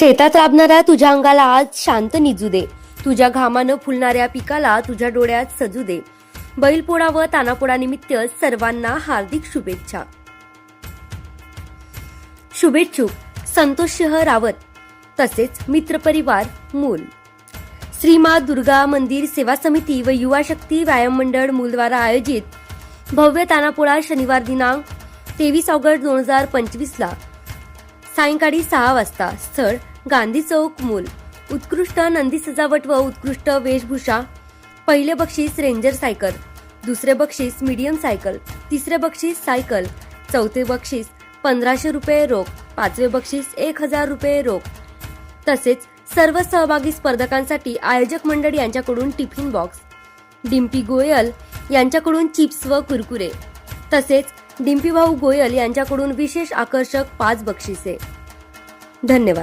शेतात राबणाऱ्या तुझ्या अंगाला आज शांत निजू दे. तुझ्या घामानं फुलणाऱ्या पिकाला तुझ्या डोळ्यात सजू दे. बैलपोळा व तानापोळा निमित्त सर्वांना हार्दिक शुभेच्छा. शुभेच्छुक संतोष सिंह रावत. तसेच मित्रपरिवार मूल. श्रीमा दुर्गा मंदिर सेवा समिती व युवा शक्ती व्यायाम मंडळ मूलद्वारा आयोजित भव्य तानापोळा शनिवार दिनांक तेवीस ऑगस्ट दोन हजार पंचवीसला सायंकाळी सहा वाजता स्थळ गांधी चौक मूल. उत्कृष्ट नंदी सजावट व उत्कृष्ट वेशभूषा. पहिले बक्षीस रेंजर सायकल. दुसरे बक्षीस मीडियम सायकल. तिसरे बक्षीस सायकल. चौथे बक्षीस पंधराशे रुपये रोख. पाचवे बक्षीस एक हजार रुपये रोख. तसेच सर्व सहभागी स्पर्धकांसाठी आयोजक मंडळ यांच्याकडून टिफिन बॉक्स. डिम्पी गोयल यांच्याकडून चिप्स व कुरकुरे. तसेच डिम्पी भाऊ गोयल यांच्याकडून विशेष आकर्षक पाच बक्षिसे. धन्यवाद.